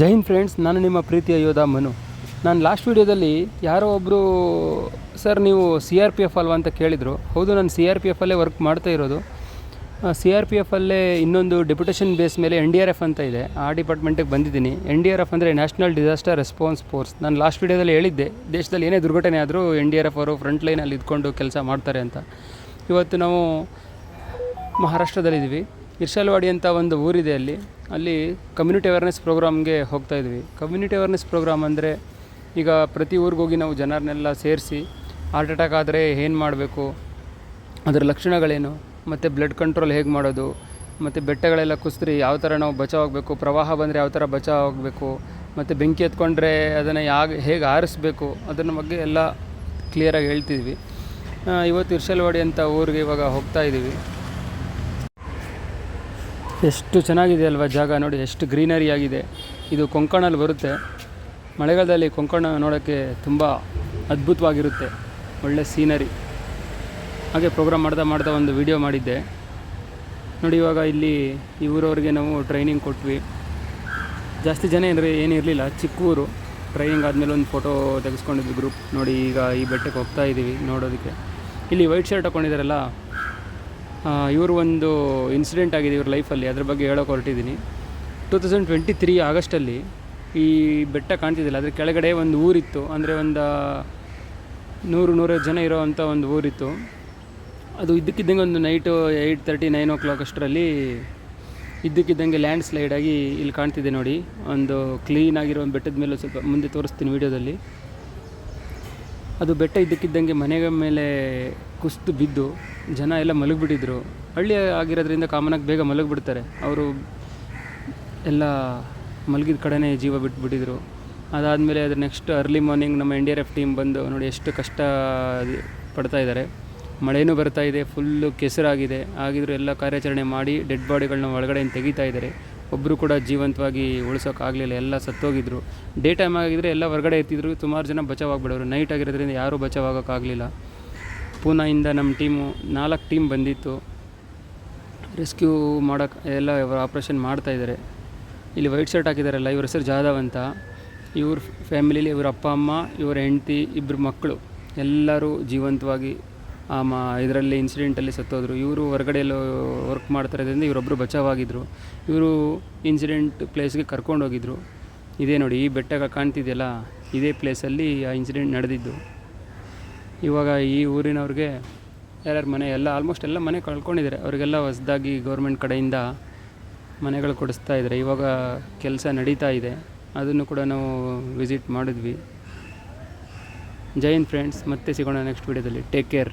ಜೈ Hind friends ನಾನು ನಿಮ್ಮ ಪ್ರೀತಿಯ ಯೋಧ ಮನು. ನಾನು ಲಾಸ್ಟ್ ವೀಡಿಯೋದಲ್ಲಿ ಯಾರೋ ಒಬ್ಬರು ಸರ್ ನೀವು ಸಿ ಆರ್ ಪಿ ಎಫ್ ಅಲ್ವಾ ಅಂತ ಕೇಳಿದರು. ಹೌದು, ನಾನು ಸಿ ಆರ್ ಪಿ ಎಫಲ್ಲೇ ವರ್ಕ್ ಮಾಡ್ತಾ ಇರೋದು. ಸಿ ಆರ್ ಪಿ ಎಫಲ್ಲೇ ಇನ್ನೊಂದು ಡೆಪ್ಯುಟೇಷನ್ ಬೇಸ್ ಮೇಲೆ ಎನ್ ಡಿ ಆರ್ ಎಫ್ ಅಂತ ಇದೆ. ಆ ಡಿಪಾರ್ಟ್ಮೆಂಟಿಗೆ ಬಂದಿದ್ದೀನಿ. ಎನ್ ಡಿ ಆರ್ ಎಫ್ ಅಂದರೆ ನ್ಯಾಷನಲ್ ಡಿಸಾಸ್ಟರ್ ರೆಸ್ಪಾನ್ಸ್ ಫೋರ್ಸ್ ನಾನು ಲಾಸ್ಟ್ ವೀಡಿಯೋದಲ್ಲಿ ಹೇಳಿದ್ದೆ, ದೇಶದಲ್ಲಿ ಏನೇ ದುರ್ಘಟನೆ ಆದರೂ ಎನ್ ಡಿ ಆರ್ ಎಫ್ ಅವರು ಫ್ರಂಟ್ ಲೈನಲ್ಲಿ ಇದ್ಕೊಂಡು ಕೆಲಸ ಮಾಡ್ತಾರೆ ಅಂತ. ಇವತ್ತು ನಾವು ಮಹಾರಾಷ್ಟ್ರದಲ್ಲಿದ್ದೀವಿ. ಇರ್ಷಲ್ವಾಡಿ ಅಂತ ಒಂದು ಊರಿದೆ ಅಲ್ಲಿ. ಅಲ್ಲಿ ಕಮ್ಯುನಿಟಿ ಅವೇರ್ನೆಸ್ ಪ್ರೋಗ್ರಾಮ್ಗೆ ಹೋಗ್ತಾ ಇದ್ವಿ. ಕಮ್ಯುನಿಟಿ ಅವೇರ್ನೆಸ್ ಪ್ರೋಗ್ರಾಮ್ ಅಂದರೆ ಈಗ ಪ್ರತಿ ಊರಿಗೆ ಹೋಗಿ ನಾವು ಜನರನ್ನೆಲ್ಲ ಸೇರಿಸಿ ಹಾರ್ಟ್ ಅಟ್ಯಾಕ್ ಆದರೆ ಏನು ಮಾಡಬೇಕು, ಅದರ ಲಕ್ಷಣಗಳೇನು, ಮತ್ತು ಬ್ಲಡ್ ಕಂಟ್ರೋಲ್ ಹೇಗೆ ಮಾಡೋದು, ಮತ್ತು ಬೆಟ್ಟಗಳೆಲ್ಲ ಕುಸಿದ್ರಿ ಯಾವ ಥರ ನಾವು ಬಚಾವ್ ಆಗಬೇಕು ಪ್ರವಾಹ ಬಂದರೆ ಯಾವ ಥರ ಬಚಾವ್ ಆಗಬೇಕು ಮತ್ತು ಬೆಂಕಿ ಎತ್ಕೊಂಡ್ರೆ ಅದನ್ನು ಯಾಗ, ಹೇಗೆ ಆರಿಸ್ಬೇಕು, ಅದನ್ನ ಬಗ್ಗೆ ಎಲ್ಲ ಕ್ಲಿಯರಾಗಿ ಹೇಳ್ತಿದ್ವಿ. ಇವತ್ತು ಇರ್ಷಲ್ವಾಡಿ ಅಂತ ಊರಿಗೆ ಇವಾಗ ಹೋಗ್ತಾ ಇದ್ದೀವಿ ಎಷ್ಟು ಚೆನ್ನಾಗಿದೆ ಅಲ್ವಾ ಜಾಗ ನೋಡಿ, ಎಷ್ಟು ಗ್ರೀನರಿ ಆಗಿದೆ. ಇದು ಕೊಂಕಣಲ್ಲಿ ಬರುತ್ತೆ. ಮಳೆಗಾಲದಲ್ಲಿ ಕೊಂಕಣ ನೋಡೋಕ್ಕೆ ತುಂಬ ಅದ್ಭುತವಾಗಿರುತ್ತೆ. ಒಳ್ಳೆ ಸೀನರಿ. ಹಾಗೆ ಪ್ರೋಗ್ರಾಮ್ ಮಾಡ್ತಾ ಮಾಡ್ತಾ ಒಂದು ವಿಡಿಯೋ ಮಾಡಿದ್ದೆ. ನೋಡಿ, ಇವಾಗ ಇಲ್ಲಿ ಈ ನಾವು ಟ್ರೈನಿಂಗ್ ಕೊಟ್ವಿ. ಜಾಸ್ತಿ ಜನ ಏನು ಏನಿರಲಿಲ್ಲ ಚಿಕ್ಕ ಊರು ಟ್ರೈನಿಂಗ್ ಆದಮೇಲೆ ಒಂದು ಫೋಟೋ ತೆಗೆಸ್ಕೊಂಡಿದ್ವಿ ಗ್ರೂಪ್ ನೋಡಿ, ಈಗ ಈ ಬೆಟ್ಟಕ್ಕೆ ಹೋಗ್ತಾ ಇದ್ದೀವಿ ನೋಡೋದಕ್ಕೆ. ಇಲ್ಲಿ ವೈಟ್ ಶರ್ಟ್ ಹಾಕ್ಕೊಂಡಿದ್ದಾರಲ್ಲ ಇವರು ಒಂದು ಇನ್ಸಿಡೆಂಟ್ ಆಗಿದೆ ಇವ್ರ ಲೈಫಲ್ಲಿ ಅದ್ರ ಬಗ್ಗೆ ಹೇಳೋಕೆ ಹೊರಟಿದ್ದೀನಿ. ಟೂ ತೌಸಂಡ್ ಟ್ವೆಂಟಿ ತ್ರೀ ಆಗಸ್ಟಲ್ಲಿ ಈ ಬೆಟ್ಟ ಕಾಣ್ತಿದ್ದಿಲ್ಲ, ಅದ್ರ ಕೆಳಗಡೆ ಒಂದು ಊರಿತ್ತು, ಅಂದರೆ ಒಂದು ನೂರು, ನೂರೈವತ್ತು ಜನ ಇರೋವಂಥ ಒಂದು ಊರಿತ್ತು. ಅದು ಇದ್ದಕ್ಕಿದ್ದಂಗೆ ಒಂದು night eight thirty nine o'clock ಅಷ್ಟರಲ್ಲಿ ಇದ್ದಕ್ಕಿದ್ದಂಗೆ ಲ್ಯಾಂಡ್ ಸ್ಲೈಡ್ ಆಗಿ ಇಲ್ಲಿ ಕಾಣ್ತಿದೆ ನೋಡಿ. ಒಂದು ಕ್ಲೀನ್ ಆಗಿರೋ ಒಂದು ಬೆಟ್ಟದ ಮೇಲೆ ಸ್ವಲ್ಪ ಮುಂದೆ ತೋರಿಸ್ತೀನಿ ವೀಡಿಯೋದಲ್ಲಿ ಅದು ಬೆಟ್ಟ ಇದ್ದಕ್ಕಿದ್ದಂಗೆ ಮನೆಯ ಮೇಲೆ ಕುಸಿದು ಬಿದ್ದು ಜನ ಎಲ್ಲ ಮಲಗಿಬಿಟ್ಟಿದ್ರು. ಹಳ್ಳಿ ಆಗಿರೋದ್ರಿಂದ ಕಾಮನಾಗಿ ಬೇಗ ಮಲಗಿಬಿಡ್ತಾರೆ. ಅವರು ಎಲ್ಲ ಮಲಗಿದ ಕಡೆನೇ ಜೀವ ಬಿಟ್ಬಿಟ್ಟಿದ್ರು. ಅದಾದಮೇಲೆ ಅದ್ರ ನೆಕ್ಸ್ಟ್ ಅರ್ಲಿ ಮಾರ್ನಿಂಗ್ ನಮ್ಮ N D R F team ಬಂದು ನೋಡಿ ಎಷ್ಟು ಕಷ್ಟ ಪಡ್ತಾ ಇದ್ದಾರೆ. ಮಳೆನೂ ಬರ್ತಾ ಇದೆ ಫುಲ್ಲು ಕೆಸರಾಗಿದೆ. ಆಗಿದ್ರು ಎಲ್ಲ ಕಾರ್ಯಾಚರಣೆ ಮಾಡಿ ಡೆಡ್ ಬಾಡಿಗಳನ್ನ ಒಳಗಡೆಯಿಂದ ತೆಗಿತಾ ಇದ್ದಾರೆ. ಒಬ್ಬರು ಕೂಡ ಜೀವಂತವಾಗಿ ಉಳಿಸೋಕ್ಕಾಗಲಿಲ್ಲ ಎಲ್ಲ ಸತ್ತೋಗಿದ್ರು. ಡೇ ಟೈಮ್ ಆಗಿದ್ರೆ ಎಲ್ಲ ಹೊರಗಡೆ ಎತ್ತಿದ್ರು, ಸುಮಾರು ಜನ ಬಚಾವಾಗ್ಬಿಡೋರು. ನೈಟ್ ಆಗಿರೋದ್ರಿಂದ ಯಾರೂ ಬಚಾವಾಗೋಕ್ಕಾಗಲಿಲ್ಲ ಪೂನಾಯಿಂದ ನಮ್ಮ ಟೀಮು, ನಾಲ್ಕು ಟೀಮ್ ಬಂದಿತ್ತು. ರೆಸ್ಕ್ಯೂ ಮಾಡೋಕ್ಕೆ ಎಲ್ಲ ಆಪ್ರೇಷನ್ ಮಾಡ್ತಾಯಿದ್ದಾರೆ ಇಲ್ಲಿ ವೈಟ್ ಶರ್ಟ್ ಹಾಕಿದಾರಲ್ಲ, ಇವ್ರ ಹೆಸರು ಜಾಧವ್ ಅಂತ. ಇವ್ರ ಫ್ಯಾಮಿಲಿಲಿ, ಇವ್ರ ಅಪ್ಪ, ಅಮ್ಮ, ಇವರ ಹೆಂಡತಿ ಇಬ್ಬರು ಮಕ್ಕಳು. ಎಲ್ಲರೂ ಜೀವಂತವಾಗಿ ಮ ಇದರಲ್ಲಿ ಇನ್ಸಿಡೆಂಟಲ್ಲಿ ಸತ್ತೋದ್ರು. ಇವರು ಹೊರಗಡೆಯಲ್ಲಿ ವರ್ಕ್ ವರ್ಕ್ ಮಾಡ್ತಿರೋದ್ರಿಂದ ಇವರೊಬ್ಬರು ಬಚಾವಾಗಿದ್ದರು ಇವರು ಇನ್ಸಿಡೆಂಟ್ ಪ್ಲೇಸ್ಗೆ ಕರ್ಕೊಂಡು ಹೋಗಿದ್ರು. ಇದೇ ನೋಡಿ, ಈ ಬೆಟ್ಟ ಕಾಣ್ತಿದೆಯಲ್ಲ, ಇದೇ ಪ್ಲೇಸಲ್ಲಿ ಆ ಇನ್ಸಿಡೆಂಟ್ ನಡೆದಿದ್ದು. ಇವಾಗ ಈ ಊರಿನವ್ರಿಗೆ ಯಾರ್ಯಾರ ಮನೆ, ಎಲ್ಲ ಆಲ್ಮೋಸ್ಟ್ ಎಲ್ಲ ಮನೆ ಕಳ್ಕೊಂಡಿದ್ದಾರೆ ಅವರಿಗೆಲ್ಲ ಹೊಸದಾಗಿ ಗೌರ್ಮೆಂಟ್ ಕಡೆಯಿಂದ ಮನೆಗಳು ಕೊಡಿಸ್ತಾ ಇದ್ದಾರೆ ಇವಾಗ ಕೆಲಸ ನಡೀತಾ ಇದೆ. ಅದನ್ನು ಕೂಡ ನಾವು ವಿಸಿಟ್ ಮಾಡಿದ್ವಿ. ಜೈನ್ ಫ್ರೆಂಡ್ಸ್ ಮತ್ತೆ ಸಿಗೋಣ ನೆಕ್ಸ್ಟ್ ವೀಡಿಯೋದಲ್ಲಿ ಟೇಕ್ ಕೇರ್